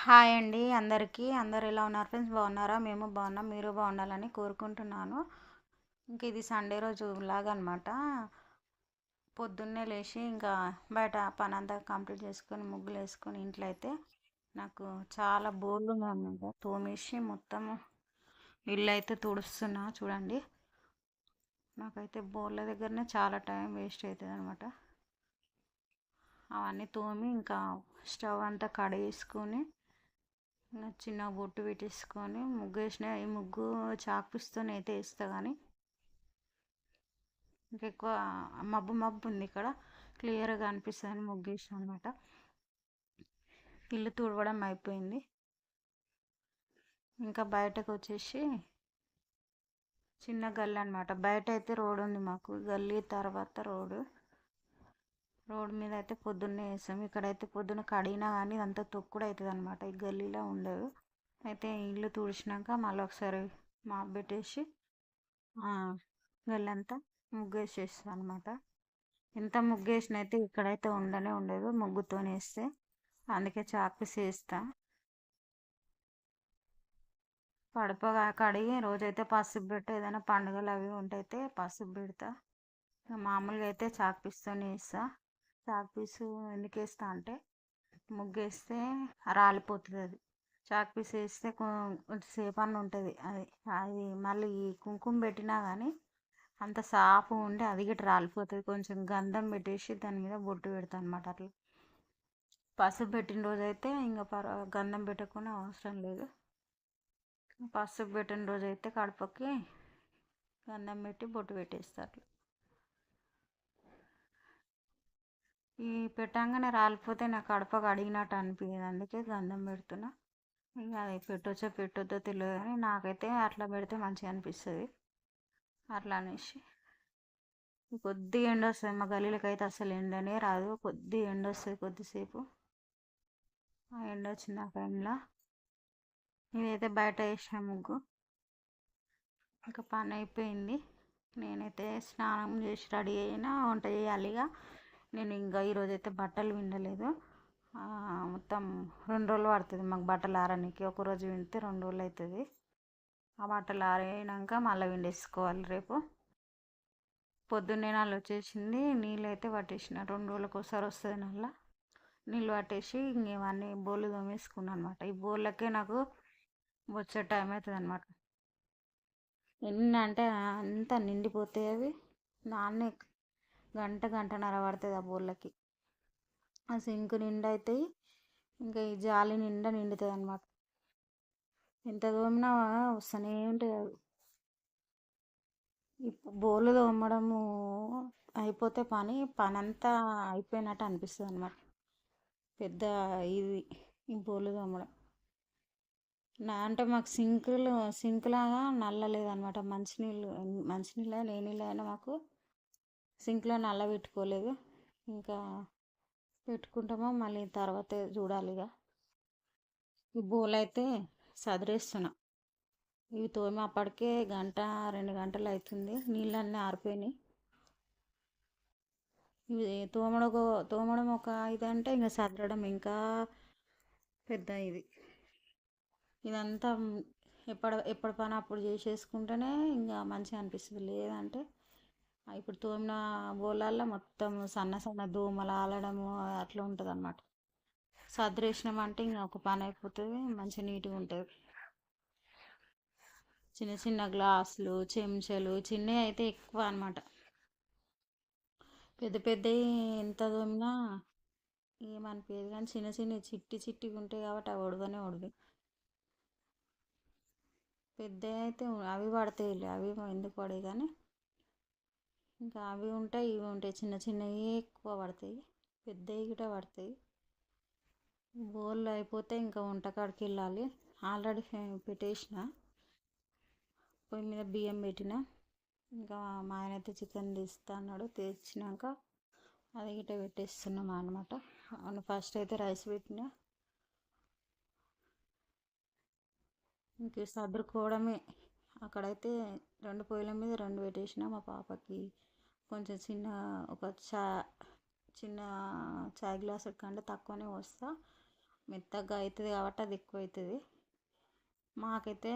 Hi అండి అందరికీ. అందరు ఎలా ఉన్నారు ఫ్రెండ్స్? బాగున్నారా? మేము బాగున్నాం. మీరు బాగుండాలని కోరుకుంటున్నాను. ఇంక ఇది సండే రోజు లాగా అనమాట పొద్దున్నే లేచి ఇంకా బయట పని అంతా కంప్లీట్ చేసుకొని ముగ్గులు వేసుకొని ఇంట్లో అయితే నాకు చాలా బోర్లు అనమాట తోమేసి మొత్తం ఇల్లు అయితే తుడుస్తున్నా చూడండి. నాకైతే బోర్ల దగ్గరనే చాలా టైం వేస్ట్ అవుతుంది అనమాట అవన్నీ తోమి ఇంకా స్టవ్ అంతా కడిగేసుకొని చిన్న బొట్టు పెట్టేసుకొని ముగ్గు వేసిన ఈ ముగ్గు చాకుపిస్తూనే అయితే వేస్తా కానీ ఇంకెక్కువ మబ్బు మబ్బు ఉంది ఇక్కడ. క్లియర్గా అనిపిస్తుంది ముగ్గు వేసిన అనమాట ఇల్లు తుడవడం అయిపోయింది. ఇంకా బయటకు వచ్చేసి చిన్న గల్లి అనమాట బయట అయితే రోడ్ ఉంది మాకు. గల్లీ తర్వాత రోడ్డు రోడ్ మీద అయితే పొద్దున్నే వేసాం ఇక్కడైతే పొద్దున్న కడిగినా కానీ అంతా తొక్కుడు అవుతుంది అనమాట ఈ గల్లీలో ఉండదు. అయితే ఇల్లు తుడిచినాక మళ్ళీ ఒకసారి మాప్ పెట్టేసి గల్లంతా ముగ్గేసేస్తాం అనమాట ఎంత ముగ్గేసిన అయితే ఇక్కడైతే ఉండనే ఉండదు. ముగ్గుతో వేస్తే అందుకే చాకు వేస్తా కడప కడిగి రోజైతే పసుపు పెట్టి ఏదైనా పండుగలు అవి ఉంటైతే పసుపు పెడతా. మామూలుగా అయితే చాకుపిస్తూ వేస్తా. చాక్ పీసు ఎందుకేస్తా అంటే ముగ్గేస్తే రాలిపోతుంది అది. చాక్ పీస్ వేస్తే కొంచెంసేపు అన్న ఉంటుంది అది. అది మళ్ళీ కుంకుమ పెట్టినా కానీ అంత సాపు ఉండి అది గిట్ట రాలిపోతుంది. కొంచెం గంధం పెట్టేసి దాని మీద బొట్టు పెడతాను అనమాట అట్లా. పసుపు పెట్టిన రోజైతే ఇంకా పర గంధం పెట్టకుండా అవసరం లేదు. పసుపు పెట్టిన రోజైతే అయితే కడపకి గంధం పెట్టి బొట్టు పెట్టేస్తారు ఈ పెట్టంగానే రాలిపోతే నాకు కడప కడిగినట్టు అనిపించింది అందుకే గంధం పెడుతున్నా. ఇక అది పెట్టొచ్చో పెట్టొద్దో తెలియదు కానీ నాకైతే అట్లా పెడితే మంచిగా అనిపిస్తుంది. అట్లా అనేసి. కొద్ది ఎండ వస్తుంది. మా గలీలకి అయితే అసలు ఎండనే రాదు. కొద్ది ఎండ వస్తుంది కొద్దిసేపు. ఆ ఎండ వచ్చిన టైంలో ఇదైతే బయట వేసిన ముగ్గు. ఇంకా పని అయిపోయింది. నేనైతే స్నానం చేసి రెడీ అయినా వంట చేయాలిగా నేను ఇంకా ఈరోజు అయితే బట్టలు విండలేదు మొత్తం రెండు రోజులు పడుతుంది మాకు బట్టలు ఆరడానికి ఒక రోజు వింటే రెండు రోజులు అవుతుంది ఆ బట్టలు ఆరైనాక మళ్ళీ విండేసుకోవాలి రేపు. పొద్దున్నే నాళ్ళు వచ్చేసింది నీళ్ళు అయితే పట్టేసిన. రెండు రోజులకు ఒకసారి వస్తుంది నల్ల. నీళ్ళు పట్టేసి ఇంకేమన్నీ బోళ్ళు తోమేసుకున్నాను అనమాట ఈ బోళ్ళకే నాకు వచ్చే టైం అవుతుంది అనమాట ఎన్ని అంటే అంత నిండిపోతాయి అవి. నాన్నే గంట గంటన్నర పడుతుంది ఆ బోళ్ళకి ఆ సింక్ నిండా అవుతాయి ఇంకా ఈ జాలి నిండా నిండుతుంది అనమాట ఎంత తోమినా వస్తూనే ఉంటుంది అది. బోలు తోమడము అయిపోతే పని పని అంతా అయిపోయినట్టు అనిపిస్తుంది అనమాట పెద్ద ఇది ఈ బోలు తోమడం. నా అంటే మాకు సింకులు సింక్ లాగా నల్ల లేదనమాట మంచినీళ్ళు మంచినీళ్ళ నీళ్ళు అయినా మాకు సింక్లో నల్ల పెట్టుకోలేదు. ఇంకా పెట్టుకుంటామో? మళ్ళీ తర్వాత చూడాలి ఇక ఈ బోల్ అయితే సదిరేస్తున్నా. ఇవి తోమి అప్పటికే గంట రెండు గంటలు అవుతుంది నీళ్ళన్నీ ఆరిపోయినాయి. ఇవి తోమడం తోమడం ఒక ఇది అంటే ఇంకా సదరడం ఇంకా పెద్ద ఇది. ఇదంతా ఎప్పటి ఎప్పటి పని అప్పుడు చేసేసుకుంటేనే ఇంకా మంచిగా అనిపిస్తుంది. లేదంటే ఇప్పుడు తోమిన బోలాల్లో మొత్తం సన్న సన్న దోమలు ఆలడము అట్లా ఉంటుంది అనమాట సర్దిరేసినామంటే ఇంకా ఒక పని అయిపోతుంది మంచి నీట్గా ఉంటుంది. చిన్న చిన్న గ్లాసులు చెంచాలు చిన్నవి అయితే ఎక్కువ అనమాట పెద్ద పెద్దవి ఎంత తోమినా ఏమనిపించదు కానీ చిన్న చిన్న చిట్టి చిట్టిగా ఉంటాయి కాబట్టి అవి ఒడవనే ఒడవి పెద్ద అయితే అవి పడతాయి అవి ఎందుకు పడేవి కానీ ఇంకా అవి ఉంటాయి ఇవి ఉంటాయి. చిన్న చిన్నవి ఎక్కువ పడతాయి. పెద్దవి కూడా పడతాయి. బోళ్ళు అయిపోతే ఇంకా వంటకాడికి వెళ్ళాలి. ఆల్రెడీ పెట్టేసిన. పొయ్యి మీద బియ్యం పెట్టిన. ఇంకా మా ఆయన అయితే చికెన్ తీస్తా అన్నాడు. తెచ్చినాక అది గిట్ట పెట్టేస్తున్నాం అనమాట ఫస్ట్ అయితే రైస్ పెట్టిన. ఇంక సర్దుకోవడమే అక్కడైతే రెండు పొయ్యిల మీద రెండు పెట్టేసిన మా పాపకి కొంచెం చిన్న ఒక చా చిన్న చాయ్ గ్లాస్ కంటే తక్కువనే పోస్తా. మెత్తగా అవుతుంది కాబట్టి అది ఎక్కువ అవుతుంది మాకైతే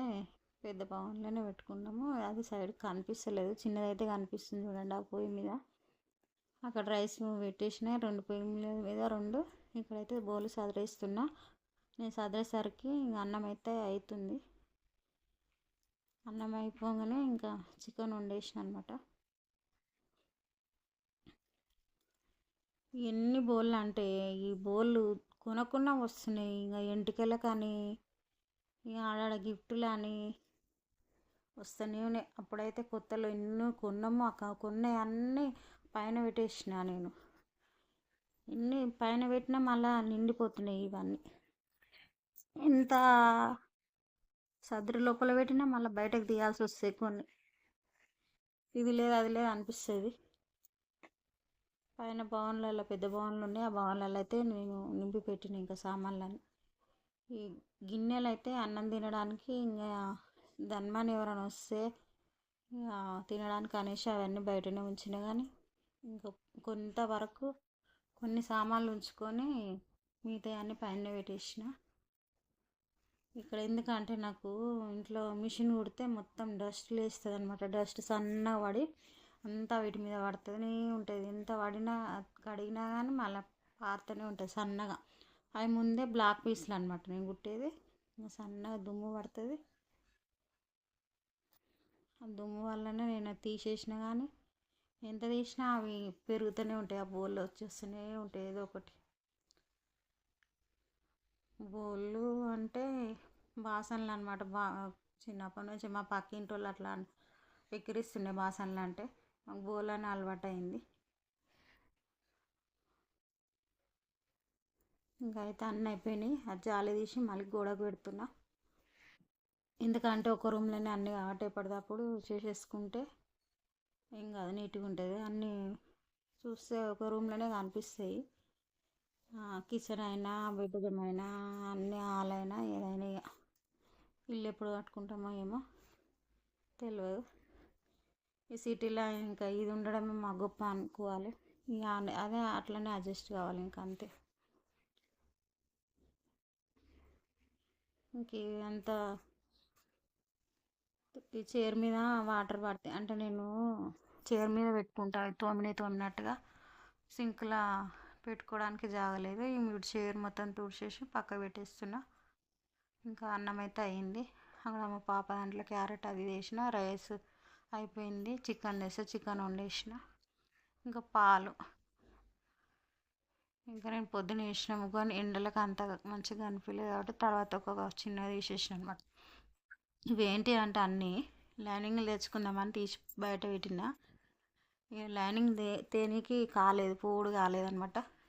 పెద్ద బౌన్లోనే పెట్టుకున్నాము. అది సైడ్ కనిపిస్తలేదు. చిన్నదైతే కనిపిస్తుంది చూడండి ఆ పొయ్యి మీద. అక్కడ రైస్ పెట్టేసిన రెండు పొయ్యి మీద రెండు. ఇక్కడైతే బౌల్ సదరేస్తున్నా. నేను సదరేసరికి ఇంకా అన్నం అయితే అవుతుంది అన్నం అయిపోగానే ఇంకా చికెన్ వండేసిన అనమాట ఎన్ని బోళ్ళు అంటే ఈ బోళ్ళు కొనకుండా వస్తున్నాయి. ఇంకా ఎంటికల కానీ ఇంకా ఆడాడ గిఫ్ట్లు అని వస్తూనే ఉన్నాయి. అప్పుడైతే కొత్తలో ఎన్నో కొన్నాము అక్క. కొన్నాయి అన్నీ పైన పెట్టేసిన నేను. ఎన్ని పైన పెట్టినా మళ్ళా నిండిపోతున్నాయి ఇవన్నీ. ఎంత సదరు లోపల పెట్టినా మళ్ళీ బయటకు తీయాల్సి వస్తాయి కొన్ని. ఇది లేదు అది లేదు అనిపిస్తుంది. పైన భవన్లలో పెద్ద భవన్లు ఉన్నాయి. ఆ భవన్లలో అయితే నేను నింపి పెట్టిన ఇంకా సామాన్లని ఈ గిన్నెలు అయితే అన్నం తినడానికి ఇంకా ధన్మాన్ ఎవరైనా వస్తే తినడానికి అనేసి అవన్నీ బయటనే ఉంచిన కానీ ఇంకా కొంతవరకు కొన్ని సామాన్లు ఉంచుకొని మిగతా అన్ని పైన పెట్టేసిన. ఇక్కడ ఎందుకంటే నాకు ఇంట్లో మిషన్ కుడితే మొత్తం డస్ట్ లేస్తుంది అనమాట డస్ట్ సన్నగా పడి అంతా వీటి మీద పడుతూనే ఉంటుంది. ఎంత పడినా కడిగినా కానీ మళ్ళీ పారుతూనే ఉంటుంది సన్నగా. అవి ముందే బ్లాక్ పీస్లు అనమాట నేను కుట్టేది సన్నగా దుమ్ము పడుతుంది. ఆ దుమ్ము వల్లనే నేను తీసేసిన కానీ ఎంత తీసినా అవి పెరుగుతూనే ఉంటాయి. ఆ బోల్లో వచ్చేస్తూనే ఉంటాయి ఏదో ఒకటి. బోళ్ళు అంటే బాసనలు అనమాట బా చిన్నప్పటి నుంచి మా పక్కింటి వాళ్ళు అట్లా ఎక్కిరిస్తుండే బాసనలు అంటే. మాకు బోల్ అని అలవాటు అయింది ఇంకా అయితే అన్నీ అయిపోయినాయి. అది జాలి తీసి మళ్ళీ గోడకు పెడుతున్నా. ఎందుకంటే ఒక రూమ్లోనే అన్నీ కాబట్టి ఎప్పటికప్పుడు చేసేసుకుంటే ఏం కాదు నీట్గా ఉంటుంది. అన్నీ చూస్తే ఒక రూమ్లోనే కనిపిస్తాయి. కిచెన్ అయినా బెడ్రూమ్ అయినా అన్ని హాల్ అయినా ఏదైనా ఇక ఇల్లు ఎప్పుడు కట్టుకుంటామో ఏమో తెలియదు ఈ సిటీలో ఇంకా ఇది ఉండడమే మా గొప్ప అనుకోవాలి. ఇక అదే అట్లనే అడ్జస్ట్ కావాలి ఇంకా అంతే. ఇంక అంత ఈ చైర్ మీద వాటర్ పడతాయి అంటే నేను చైర్ మీద పెట్టుకుంటా తోమినే తోమినట్టుగా. సింక్లో పెట్టుకోవడానికి జాగలేదు. ఈ మీరు చైర్ మొత్తం తుడిచేసి పక్క పెట్టేస్తున్నా. ఇంకా అన్నం అయితే అయింది. అక్కడ మా పాప దాంట్లో క్యారెట్ అది వేసిన రైస్ అయిపోయింది. చికెన్ వేస్తే చికెన్ వండేసిన. ఇంకా పాలు. ఇంకా నేను పొద్దున వేసినాము కానీ ఎండలకు అంత మంచిగా అనిపించలేదు కాబట్టి తర్వాత ఒక చిన్నది తీసేసిన అనమాట ఇవేంటి అంటే అన్నీ. లైనింగ్లు తెచ్చుకుందామని తీసి బయట పెట్టిన. ఇక లైనింగ్ తే తేనికి కాలేదు పూడు కాలేదనమాట